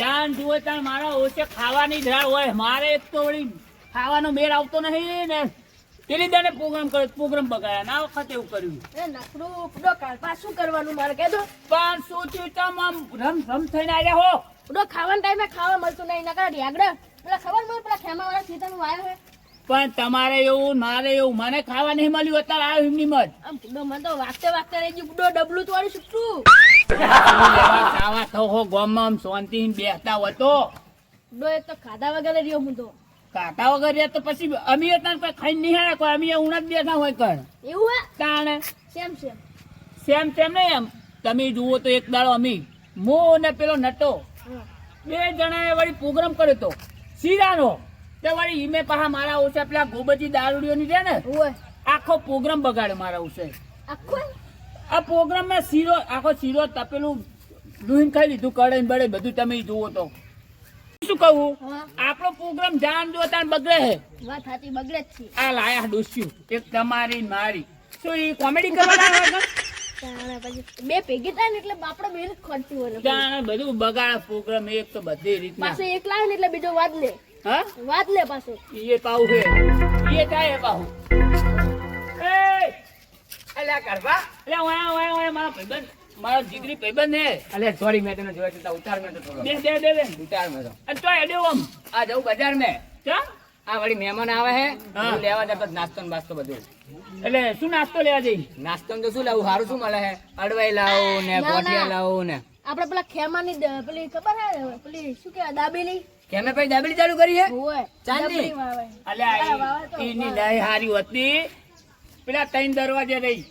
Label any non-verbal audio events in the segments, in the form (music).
જાન જુએ ત્યાં મારા ઓછે ખાવાની જ હોય. મારે એક તો વળી ખાવાનો મેળ આવતો નહીં ને. પેલી દાડે પ્રોગ્રામ કર્યો પ્રોગ્રામ બગાડ્યા ના વખત એવું કર્યું. એ નકરું ઉપડો કાલપા શું કરવાનું મારે? કહેજો પણ શું થયું? તમ આમ રમ રમ થઈને આવ્યા હો. ફૂડો ખાવાના ટાઈમે ખાવા મળતું નહીં નકર રેગડા પેલા ખબર મને પેલા ખેમા વાળા ખેતરનું નું હે. પણ તમારે એવું મારે એવું મને ખાવા નહીં મળ્યું. અત્યારે આવ્યું એમની મત આમ મને તો વાગતે વાગતે રહી ગયું. ડબલું તોડી છૂટું. ખાવા હો ગામમાં બેસતા હોય તો તો ખાધા વગર રહ્યો હું વગર તો પછી અમે ખાઈ નહીં અમે ઉણા જ બેઠા હોય એમ તમે જુઓ તો એક દાડો અમી મો ને પેલો નટો બે જણાએ વળી પ્રોગ્રામ કર્યો તો શીરાનો તે વળી ઈમે પાહા મારા ઓછા પેલા ગોબજી દારૂડીઓની છે ને આખો પ્રોગ્રામ બગાડ્યો મારા ઉસે આખો આ પ્રોગ્રામમાં શીરો આખો શીરો તપેલું દૂહીને ખાઈ લીધું કડે બળે બધું તમે જુઓ તો. શું કહું? આપણો પ્રોગ્રામ જાણ જો તાન બગડે હે. વાત સાચી બગડે જ છે. આ લાયા ડોસ્યું એક તમારી મારી. શું એ કોમેડી કરવા? તાણે બે ભેગી થાય ને એટલે આપણે બે ખર્ચી હોય. ત્યાં બધું બગાડ પ્રોગ્રામ એક તો બધી રીત પાસે એક લાવે ને એટલે બીજો વાત લે. હા? વાદ લે પાછો. એ પાઉ છે એ થાય પાઉ એ અલ્યા કરવા. અલ્યા ઓયા ઓયા ઓયા મારા ભાઈબંધ મારો જીગરી ભાઈબંધ હે અલે સોરી મેં તને જોયો તો ઉતાર મેં તો થોડો. બે બે બે બે. ઉતાર મેં તો. અને આ જવું બજાર મે. ચા? આ વળી મહેમાન આવે હે. લેવા જતો નાસ્તો ને બાસ્તો બધું. એટલે શું નાસ્તો લેવા જઈ? નાસ્તો તો શું લાવું? સારું શું મળે હે? અડવાઈ લાવું ને ગોઠિયા લાવું ને. આપણે પેલા ખેમાની દ- પેલી ખબર હે પેલી શું દાબેલી? કેમે ભાઈ દાબેલી ચાલુ કરી હે? વાવે. અલ્યા એની લઈ હારી હતી પેલા ત્રણ દરવાજે રહી.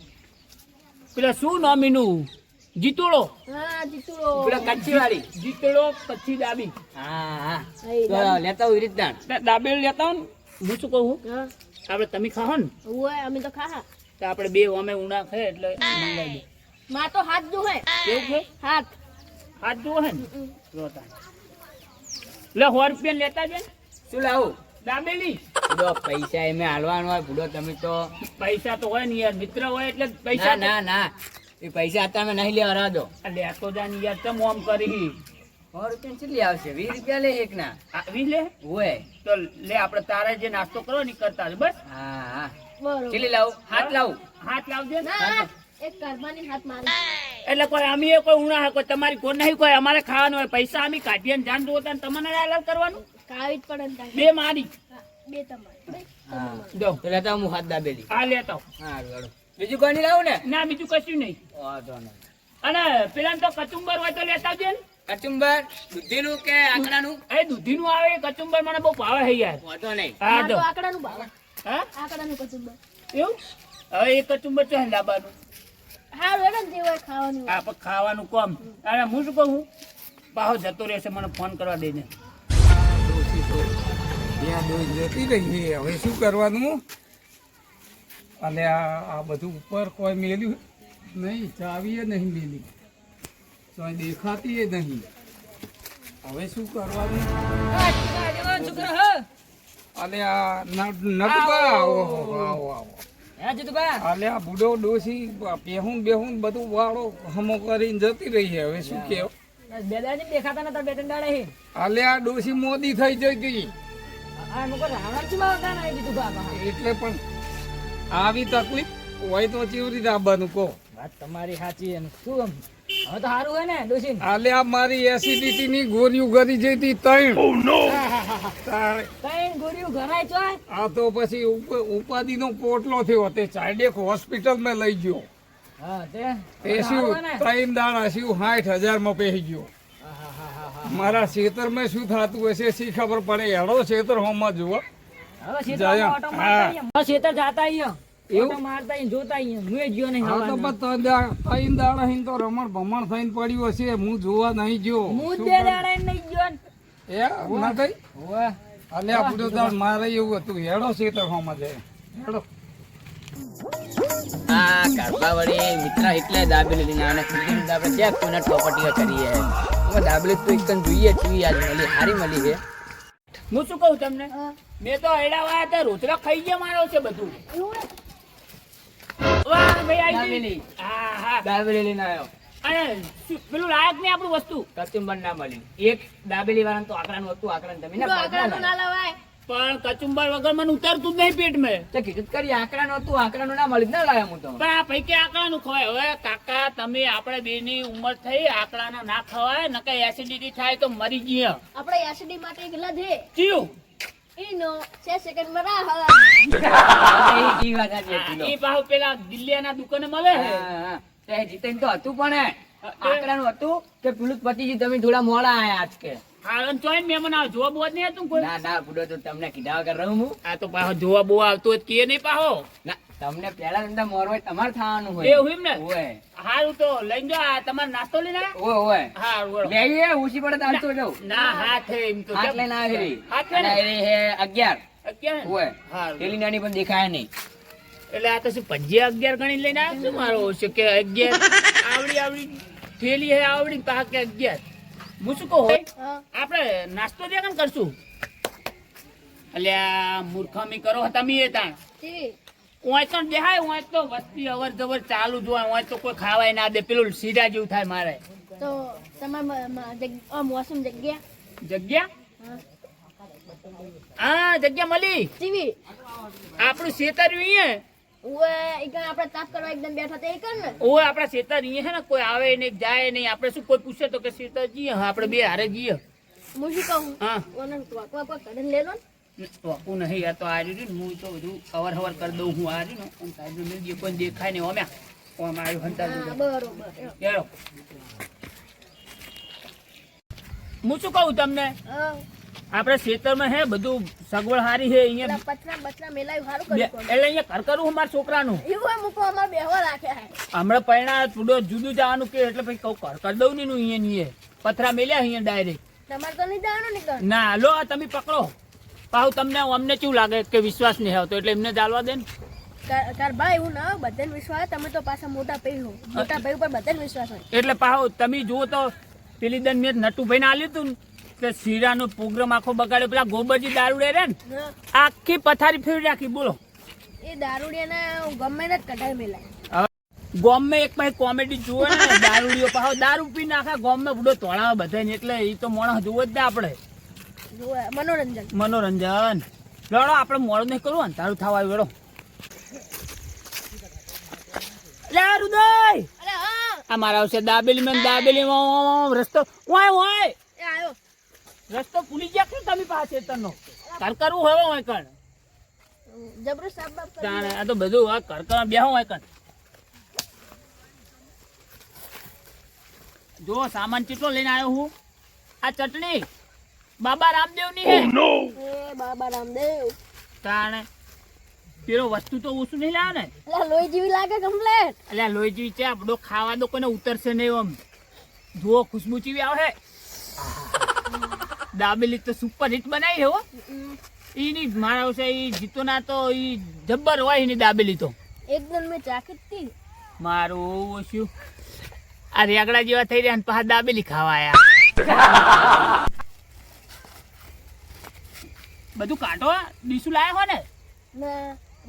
પેલા શું નામ એનું? જીતોડો. હા જીતુડો. પેલા કચ્છી વાળી જીતોડો પછી દાબી હા લેતા હોય રીતના. દાબેલ લેતા હો ને? હું શું કહું હા? આપણે તમે ખાહો ને? અમે તો ખાહા. તો આપણે બે અમે ઉણા ખાય એટલે માં તો હાથ દુહે એવું છે? હાથ. હાથ હે ને? જોતા લે સો રૂપિયા લેતા બેન શું લાવું? દાબેલી બુડો પૈસા એમે હાલવાનું હોય બુડો તમે તો. પૈસા તો હોય ને યાર મિત્ર હોય એટલે પૈસા ના ના એ પૈસા અત્યારે નહીં લેવા આ લેતો જા ને યાર તમ ઓમ કરી સો રૂપિયા કેટલી આવશે? વીસ રૂપિયા લે એક ના આવી લે? હોય. તો લે આપણે તારે જે નાસ્તો કરો ને કરતા બસ. હા હા. બરોબર. કેટલી લાવું? હાથ લાવું? હાથ લાવજે. ના એક કરવાની હાથ મારી. એટલે કોઈ અમે કોઈ ઉણા કોઈ તમારી કોઈ નહીં કોઈ અમારે ખાવાનું હોય. પૈસા અમે કાઢીએ ને જાન દો ને તમને અલગ કરવાનું? કાવી જ પડે બે મારી. બે તમારે. જો લેતા હું હાથ દાબેલી. આ લેતો હા હારું. બીજું કોઈ લાવું ને? ના બીજું કશું નહીં. વાંધો નહીં. અને પેલા તો કચુંબર હોય તો લેતા આવજે ને. કચુંબર? દૂધીનું કે આંકડાનું? એ દૂધીનું આવે કચુંબર મને બહુ ભાવે છે યાર. વાંધો નહીં. હા તો આકડાનું ભાવે. હા? આકડાનું કચુંબર. એવું? હવે એ કચુંબર છે ને લાવવાનું હારું હેડો જે હોય ખાવાનું હોય. પણ ખાવાનું કોમ? અને હું શું કહું? પાહો જતો રહેશે મને ફોન કરવા દઈને ત્યાં દોઈ જતી રહી હવે શું કરવાનું? અને આ બધું ઉપર કોઈ મેલ્યું નહીં ચાવીએ નહીં મેલી. તો દેખાતી નહીં. હવે શું કરવાનું? અલે આ નટબા આવો. આવો આવો આ બુડો ડોસી બેહું બેહું બધું વાળો હમો કરીને જતી રહી હવે શું કેવું? દેખાતા નતા દાડે આ ડોસી મોદી થઈ જઈ હતી એટલે પણ આવી તકલીફ હોય તો કેવી રીતે આવવાનું કહો. વાત તમારી સાચી એમ શું એમ? હવે તો સારું હોય ને ડોસી આલે આ મારી એસિડિટી ની ગોળીઓ ગરી જતી ત્રણ તારે કઈ ગોળીઓ ઘરાય છો આ તો પછી ઉપાધિ નો પોટલો થયો તે ચાઇડેક હોસ્પિટલમાં લઈ ગયો. હા તે? તે શું ત્રણ દાડા શું સાઠ હજારમાં પહેરી ગયો. મારા ખેતરમાં શું થતું હશે શી ખબર પડે? હેડો ખેતર હોમાં જુઓ. હવે ખેતર જાતા એવું? મારતા જોતા હું ગયો નહીં હા તો બસ ત્રણ દાડા હિન તો રમણ ભમણ થઈને પડ્યું હશે. હું જોવા નહીં ગયો. હું બે દાડા નહીં ગયો એ ના થઈ? હોવે. અલ્યા દાડ મારે એવું હતું. હેડો ખેતર હોમાં જાય હેડો. આ કારબાવાળી મિત્ર એટલે દાબેલી લઈને આવે ને ખીચડી આપણે ચેક કોને ચોપટીઓ કરીએ હવે દાબેલી તો એકદમ જોઈએ ટીવી આજ મળી હારી મળી છે. હું શું કહું તમને. મેં તો એડા વાયા ત્યાં રોતડા ખાઈ ગયા મારો છે બધું. વાહ ભાઈ આવી ગઈ. હા હા. દાબેલી લઈને આવ્યો. અને પેલું લાયક નહીં આપણું વસ્તુ? કચુંબર ના મળી એક દાબેલી વાળા તો હતું તમે ના તો આકડા તો પાડતા ના લવાય. પણ કચુંબર વગર મને ઉતરતું જ નહીં પેટમાં. તો કીધું કરી આકડાનું હતું આકડાનું ના મળી ના લાયા હું તો. પણ આ પૈકી આકડાનું ખવાય. હવે કાકા તમે આપણે બેની ઉંમર થઈ આકડાના ના ખવાય નકર એસિડિટી થાય તો મરી જઈએ. આપણે એસિડી માટે એક લધ હે ચિયું ઈનો છે સેકન્ડમાં રાહ. ઈ વાત આ. એ પાછું પેલા દિલ્હીના દુકાને મળે છે? હા, હા. તે જીતેન તો હતું પણ હે. આકડાનું હતું કે પેલું પતિજી તમે થોડા મોડા આયા આજ કે. હાલન જોવા બોવા કે નહીં પાહો નાની પણ દેખાય નહીં. એટલે આ તો શું પંજે અગિયાર ગણી લઈને આવ્યો મારો કે 11 આવડી આવડી. થેલી હે આવડી પાકે 11 મુસકો હોય. આપણે નાસ્તો ત્યાં કેમ કરશું. અલ્યા મૂર્ખામી કરો તમે એ તાણ. ઓય તો દેહાય ઓય તો વસ્તી અવર જવર ચાલુ જ હોય ઓય તો કોઈ ખાવાય ના દે પેલું સીધા જેવું થાય મારે. તો તમારે મોસમ જગ્યા? જગ્યા? હા. જગ્યા મળી. આપણું ખેતર અહીંયા. ઉવે એકણ આપણે તાપ કરવા એકદમ બેઠા તે ને? ઓય આપણા શેતર અહીંયા છે ને કોઈ આવે નહીં જાય નહીં આપણે શું કોઈ પૂછે તો કે શેતર આપણે બે હારે જઈએ. હું શું કહું? હા. ઓને લે લો ને નહીં યાર તો આ રહ્યું ને હું તો બધું અવર હવર કરી દઉં હું આ રહ્યું ને કોઈ દેખાય નહીં ઓમ્યા. ઓમ આવ્યું હંતા બરોબર ચાલો હું શું કહું તમને? હા. આપણે ખેતરમાં હે બધું સગવડ સારી છે અહીંયા પથરા બથરા મેલાયું સારું કરી એટલે અહીંયા ઘર કરવું મારા છોકરાનું? એવું હોય મૂકો અમારે બેહવા રાખ્યા હે. હમણાં પૈણા થોડો જુદું જવાનું કે એટલે પછી કહું ઘર કરી દઉં નહીં નું અહીંયા નહીં પથરા મેલ્યા અહીંયા ડાયરેક્ટ. તમારે તો નહીં જવાનું ને ના લો આ તમે પકડો. પાહુ તમને અમને કેવું લાગે કે વિશ્વાસ નહીં આવતો એટલે એમને ચાલવા દે ને. તાર ભાઈ એવું ના બધાને વિશ્વાસ તમે તો પાછા મોટા ભાઈ હો. મોટા ભાઈ ઉપર બધાને વિશ્વાસ હોય. એટલે પાહુ તમે જુઓ તો પેલી દન મેં નટુભાઈને આલ્યું હતું ને. કે શીરાનો પ્રોગ્રામ આખો બગાડ્યો. પેલા ગોબરજી દારૂડે રે ને આખી પથારી ફેરવી રાખી બોલો. એ દારૂડિયાને ગમે ને કઢાઈ મેલા. ગોમે એક ભાઈ કોમેડી જુએ ને (laughs) દારૂડીઓ પાછો દારૂ પી નાખા ગોમે બુડો તોડાવે બધાને એટલે એ તો માણસ જુઓ જ ને આપણે. મનોરંજન. મનોરંજન. લડો આપણે મોડું નહીં કરવું ને તારું થવા આવ્યું લે રુદય આ મારા આવશે દાબેલી માં દાબેલી રસ્તો. ઓય ઓય એ આવ્યો રસ્તો ભૂલી ગયા કે તમે પાસે તનો કર કરવું હોય ઓય કણ જબરો સાબ તાણે આ તો બધું આ કરકર કર બેહો હોય કણ જો સામાન કેટલો લઈને આવ્યો હું? આ ચટણી. બાબા રામદેવની હે એ બાબા રામદેવ. તાણે પેલો વસ્તુ તો ઓછું નહીં લાવે ને? એટલે લોહી જેવી લાગે કમ્પ્લેટ એટલે લોહી જેવી છે આપણો ખાવા દો કોઈને ઉતરશે નહીં આમ જુઓ ખુશ્બુ ચીવી આવે. દાબેલી તો સુપર હિટ બનાવી હો. એની મારા છે એ જીતો ના તો એ જબ્બર હોય એની દાબેલી તો. એકદમ મેં ચાખી હતી મારું શું આ રેગડા જેવા થઈ રહ્યા પાછા દાબેલી ખાવા આયા. બધું કાઢો ડીશું લાયા હો ને? ને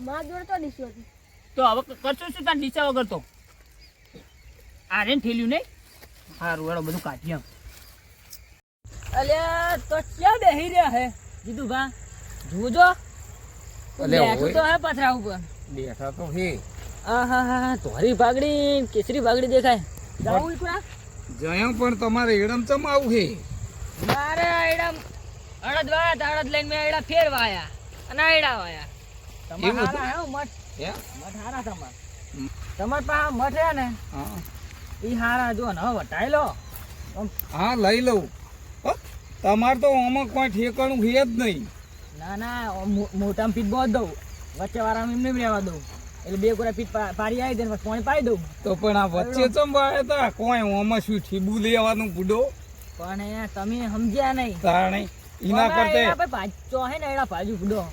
માં જોડે તો ડીશી હતી. તો હવે કરશો શું તાર ડીસા વગર તો? આ રે ને થેલ્યું નહીં? સારું હેડો બધું કાઢી આમ અલ્યા તો ક્યાં બેહી રહ્યા હે? જીતુ ભા જોજો ઓય. તો હે પથરા ઉપર. બેઠા તો હે. આહાહા, ધોરી પાઘડી કેસરી પાઘડી દેખાય. જાવું ઈકુરા? જયા પણ તમારે એડમ ચમ આવું હે. મારે આયડા અડદ વાયા તાડદ લઈને મેં આયડા ફેર વાયા અને એડા વાયા તમાર હારા હે મઠ. હે? મઠ હારા તમાર. તમાર પાસે મઠ હે ને? હા. ઈ હારા જો ને હવે વટાઈ લો. આમ હા લઈ લઉં. તમારે તો આમાં કોઈ ઠેકાણું છે જ નહીં. ના ના મોટામાં પીટ બહુ દઉં. વચ્ચે વાળામાં એમને રહેવા દઉં. એટલે બે કોરા પીટ પાડી આવી દે કોઈ પછી પાણી પાઈ દઉં. તો પણ આ વચ્ચે ચમ વાળે તા કોઈ આમાં શું ઠીબુ લેવાનું બુડો પણ તમે સમજ્યા નહીં. તાણે એના કરતે ભાજો હે ને એડા ભાજુ બુડો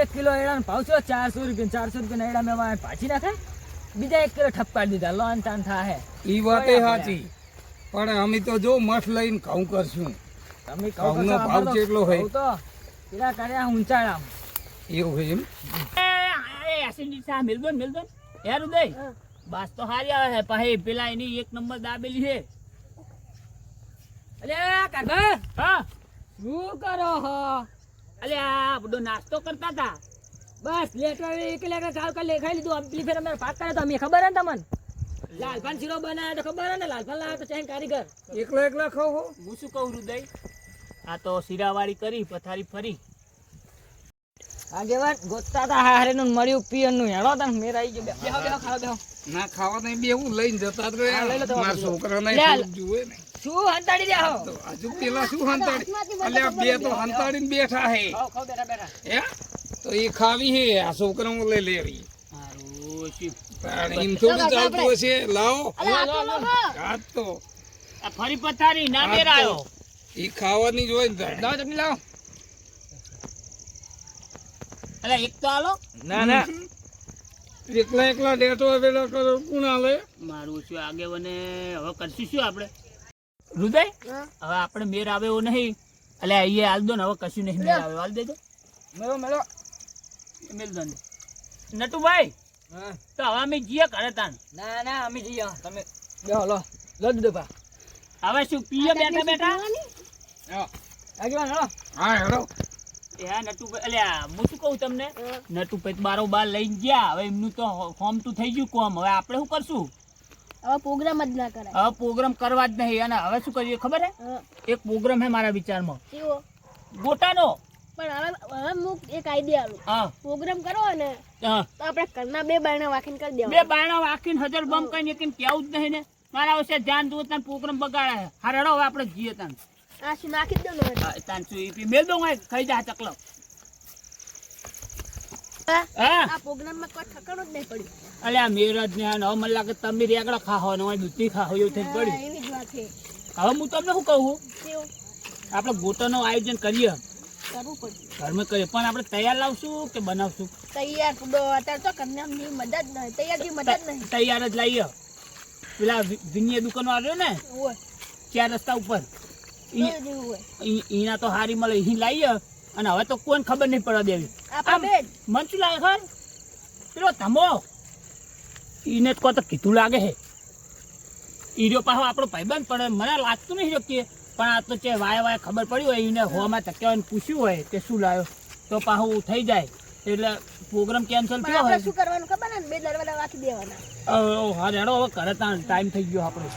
એક કિલો એડા ભાવ છો ચારસો રૂપિયા ચારસો રૂપિયા એડા મેં વાળા ભાજી નાખે. બીજા એક કિલો ઠપકાડી દીધા લોન તાન થાય એ વાતે સાચી પણ અમે તો જો મઠ લઈને ઘઉં કરશું. તમે કહો ઘઉંનો ભાવ કેટલો હોય? તો. પેલા કર્યા ઊંચાણા એવું હોય એમ? એ એસિડિટી સા મિલ દો ને, મિલ દો ને. યાર ઉદય બાસ તો હારી આવે છે. પછી પેલા એની એક નંબર દાબેલી છે. અલ્યા કાકા હા. શું કરો હો? અલે બધો નાસ્તો કરતા હતા બસ લેટર એક લેટર લેખાઈ લીધું. અમલી ફેર અમે પાક કરે તો અમે ખબર હે ને તમને? લાલપાન શીરો બનાવ્યો તો ખબર હે ને? લાલપાન લાવ્યો તો કારીગર. એકલો એકલો ખાવ હો. હું શું કહું હૃદય? આ તો શીરાવાળી કરી પથારી ફરી. આગેવાન ગોતતા તા હારે નું મળ્યું પિયનનું હેડો તને મેર આવી ગયો. બેહો બેહો ખાવા બેહો ના ખાવા નહીં બેવું લઈને જતા હા, તો મારા છોકરાને જુએ ને. શું હંતાડી રહ્યા હો? હજુ પેલા શું હંતાડી? અલ્યા બે તો હંતાડીને બેઠા હે. ખાવ બેઠા બેઠા. હે? તો એ ખાવી હે આ છોકરા લઈ લેવી. એમ થોડું ચાલતું હશે લાવો. આ તો. ફરી પથારી ના આ મેર તો આવ્યો એ ખાવાની જ હોય ને લાવો ચટણી લાવો. અલે એક તો આલો. ના ના. એકલા એકલા ડેટો વેલા કરો કોણ આલે? મારું શું આગેવાને હવે કરશું શું આપણે? રુદય હવે આપણે મેર આવે એવું નહીં. એટલે અહીંયા હાલ દો ને હવે કશું નહીં મેર આવે. હાલ દેજો. મેળો મેળો. મેલ દો નટુભાઈ તો હવે અમે જઈએ ઘરે તાન ના ના અમે જઈએ. તમે બેહો લો લો દીધો હવે શું પીએ બેઠા બેઠા? આગેવાન હેડો હા હેડો એ નટુભાઈ અલ્યા હું શું કહું તમને? નટુભાઈ બારો બાર લઈને ગયા. હવે એમનું તો ફોર્મ તો થઈ ગયું કોમ. હવે આપણે શું કરશું? હવે પ્રોગ્રામ જ ના કરાય. હવે પ્રોગ્રામ કરવા જ નહીં. અને હવે શું કરીએ ખબર હે? એક પ્રોગ્રામ હે મારા વિચારમાં. કેવો? ગોટાનો. પણ હવે હવે હું એક આઈડિયા આલું હા. પ્રોગ્રામ કરવો ને હા. તો આપણે ઘરના બે બાયણા કરી બે બાયણા વાકીને હજાર બમ કેમ કેવું જ નહીં ને. મારા વિશે ધ્યાન દો તને પ્રોગ્રામ બગાડે છે. હા હવે આપણે જઈએ તાન. આ શું નાખી જ દો ને તાન શું ઈ પી મેલ દો હોય ખાઈ જા ચકલો આ પ્રોગ્રામમાં કોઈ ઠકાણું જ નહીં પડ્યું અલ્યા મેરજ ને હવે મને લાગે તમે રેગડા ખાહો ને અમારે દૂધી ખાહો એવું થઈને હા, પડ્યું એવી જ વાત છે હવે હું તમને શું કહું આપણે ગોટાનું આયોજન કરીએ કરવું પડશે ઘરમાં કરીએ પણ આપણે તૈયાર લાવશું કે બનાવશું તૈયાર તો અત્યારે તો કન્યાની મદદ નહીં તૈયાર જેવી મદદ નહીં તૈયાર જ લાવીએ પેલા વિનય દુકાનો આવ્યો ને હોય ચાર રસ્તા ઉપર હોય ઈના તો હારી મળે ઈ લાવીએ અને હવે તો કોઈને ખબર નહીં પડવા દેવી. મન શું લાગે ખર પેલો ધમો ઈને કહો તો કીધું લાગે હે. ઈર્યો પાછો આપણો ભાઈબંધ પણ મને લાગતું નહીં શકીએ પણ આ તો છે વાય વાય ખબર પડી હોય એને હોવામાં તક્યાને પૂછ્યું હોય કે શું લાવ્યો તો પાછું થઈ જાય. એટલે પ્રોગ્રામ કેન્સલ થયો હોય. શું કરવાનું ખબર ને? બે દરવાજા વાંચી દેવાના. હા રેડો હવે કરે ટાઈમ થઈ ગયો આપણો.